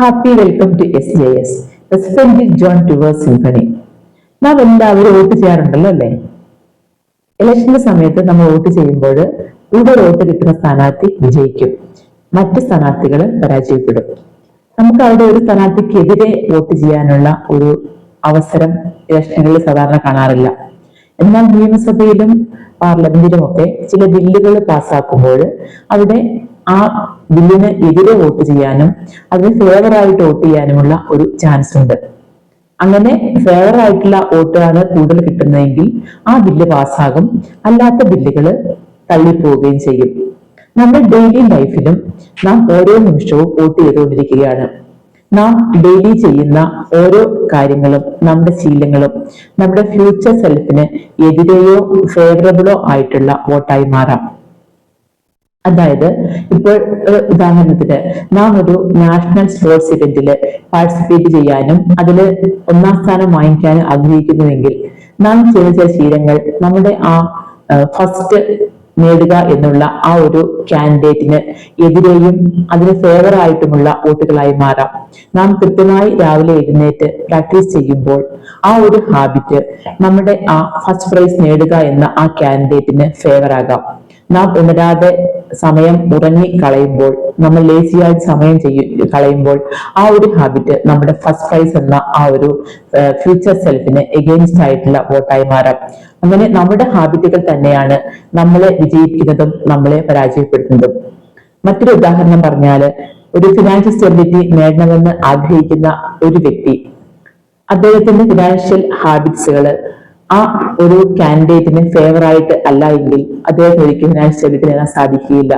Happy welcome to S J S president John towards symphony നാം എല്ലാവരും vote ചെയ്യാറുണ്ടല്ലോ അല്ലേ? ഇലക്ഷന്റെ സമയത്ത് നമ്മൾ വോട്ട് ചെയ്യുമ്പോൾ ഇവിടെ വോട്ട് കിട്ടുന്ന സ്ഥാനാർത്ഥി വിജയിക്കും. മറ്റ് സ്ഥാനാർത്ഥികൾ പരാജയപ്പെടും. നമുക്ക് അവിടെ ഒരു സ്ഥാനാർത്ഥിക്കെതിരെ വോട്ട് ചെയ്യാനുള്ള ഒരു അവസരം ഇലക്ഷനുകളിൽ സാധാരണ കാണാറില്ല. എന്നാൽ നിയമസഭയിലും പാർലമെന്റിലും ഒക്കെ ചില ബില്ലുകൾ പാസ്സാക്കുമ്പോൾ അവിടെ ആ ബില്ലിന് എതിരെ വോട്ട് ചെയ്യാനും അതിന് ഫേവറായിട്ട് വോട്ട് ചെയ്യാനുമുള്ള ഒരു ചാൻസ് ഉണ്ട്. അങ്ങനെ ഫേവർ ആയിട്ടുള്ള വോട്ടാണ് കൂടുതൽ കിട്ടുന്നതെങ്കിൽ ആ ബില്ല് പാസ്സാകും അല്ലാത്ത ബില്ലുകൾ തള്ളിപ്പോവുകയും ചെയ്യും. നമ്മുടെ ഡെയിലി ലൈഫിലും നാം ഓരോ നിമിഷവും വോട്ട് ചെയ്തുകൊണ്ടിരിക്കുകയാണ്. നാം ഡെയിലി ചെയ്യുന്ന ഓരോ കാര്യങ്ങളും നമ്മുടെ ശീലങ്ങളും നമ്മുടെ ഫ്യൂച്ചർ സെൽഫിന് എതിരെയോ ഫേവറബിളോ ആയിട്ടുള്ള വോട്ടായി മാറാം. അതായത് ഇപ്പോൾ ഉദാഹരണത്തിന് നാം ഒരു നാഷണൽ സ്പോർട്സ് ഇവന്റിൽ പാർട്ടിസിപ്പേറ്റ് ചെയ്യാനും അതിൽ ഒന്നാം സ്ഥാനം വാങ്ങിക്കാനും ആഗ്രഹിക്കുന്നുവെങ്കിൽ നാം ചെയ്യുന്ന ചില ശീലങ്ങൾ നമ്മുടെ ആ ഫസ്റ്റ് നേടുക എന്നുള്ള ആ ഒരു കാൻഡിഡേറ്റിന് എതിരെയും അതിന് ഫേവർ ആയിട്ടുമുള്ള വോട്ടുകളായി മാറാം. നാം കൃത്യമായി രാവിലെ എഴുന്നേറ്റ് പ്രാക്ടീസ് ചെയ്യുമ്പോൾ ആ ഒരു ഹാബിറ്റ് നമ്മുടെ ആ ഫസ്റ്റ് പ്രൈസ് നേടുക എന്ന ആ കാൻഡിഡേറ്റിന് ഫേവർ ആകാം. നാം ഉണരാതെ സമയം ഉറങ്ങി കളയുമ്പോൾ നമ്മൾ ലേസിയായി സമയം ചെയ്യ കളയുമ്പോൾ ആ ഒരു ഹാബിറ്റ് നമ്മുടെ ഫസ്റ്റ് പ്രൈസ് എന്ന ആ ഒരു ഫ്യൂച്ചർ സെൽഫിന് എഗെയിൻസ്റ്റ് ആയിട്ടുള്ള വോട്ടായി മാറാം. അങ്ങനെ നമ്മുടെ ഹാബിറ്റുകൾ തന്നെയാണ് നമ്മളെ വിജയിപ്പിക്കുന്നതും നമ്മളെ പരാജയപ്പെടുത്തുന്നതും. മറ്റൊരു ഉദാഹരണം പറഞ്ഞാൽ ഒരു ഫിനാൻഷ്യൽ സ്റ്റെബിലിറ്റി നേടണമെന്ന് ആഗ്രഹിക്കുന്ന ഒരു വ്യക്തി അദ്ദേഹത്തിന്റെ ഫിനാൻഷ്യൽ ഹാബിറ്റ്സുകൾ ആ ഒരു കാൻഡിഡേറ്റിന് ഫേവർ ആയിട്ട് അല്ല എങ്കിൽ അദ്ദേഹം ഒരിക്കലും സ്റ്റെബിലിറ്റി നേടാൻ സാധിക്കുകയില്ല.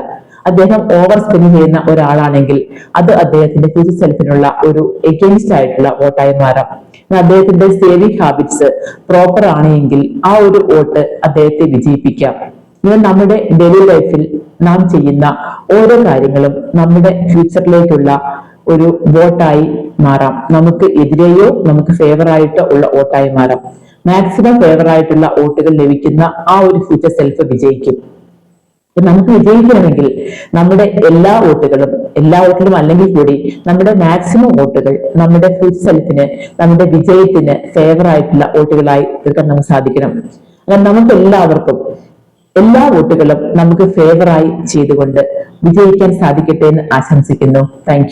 അദ്ദേഹം ഓവർ സ്പെൻഡ് ചെയ്യുന്ന ഒരാളാണെങ്കിൽ അത് അദ്ദേഹത്തിന്റെ ഫ്യൂച്ചർ സെൽഫിനുള്ള ഒരു എഗെയിൻസ്റ്റ് ആയിട്ടുള്ള വോട്ടായി മാറാം. അദ്ദേഹത്തിന്റെ സേവിംഗ് ഹാബിറ്റ്സ് പ്രോപ്പർ ആണെങ്കിൽ ആ ഒരു വോട്ട് അദ്ദേഹത്തെ വിജയിപ്പിക്കാം. ഇന്ന് നമ്മുടെ ഡെയിലി ലൈഫിൽ നാം ചെയ്യുന്ന ഓരോ കാര്യങ്ങളും നമ്മുടെ ഫ്യൂച്ചറിലേക്കുള്ള ഒരു വോട്ടായി മാറാം. നമുക്ക് എതിരെയോ നമുക്ക് ഫേവർ ആയിട്ടോ ഉള്ള വോട്ടായി മാറാം. മാക്സിമം ഫേവർ ആയിട്ടുള്ള വോട്ടുകൾ ലഭിക്കുന്ന ആ ഒരു ഫ്യൂച്ചർ സെൽഫ് വിജയിക്കും. നമുക്ക് വിജയിക്കണമെങ്കിൽ നമ്മുടെ എല്ലാ വോട്ടുകളും എല്ലാ വോട്ടിലും അല്ലെങ്കിൽ കൂടി നമ്മുടെ മാക്സിമം വോട്ടുകൾ നമ്മുടെ ഫ്യൂച്ചർ സെൽഫിന് നമ്മുടെ വിജയത്തിന് ഫേവർ ആയിട്ടുള്ള വോട്ടുകളായി എടുക്കാൻ നമുക്ക് സാധിക്കണം. അങ്ങനെ നമുക്ക് എല്ലാവർക്കും എല്ലാ വോട്ടുകളും നമുക്ക് ഫേവറായി ചെയ്തുകൊണ്ട് വിജയിക്കാൻ സാധിക്കട്ടെ എന്ന് ആശംസിക്കുന്നു. താങ്ക്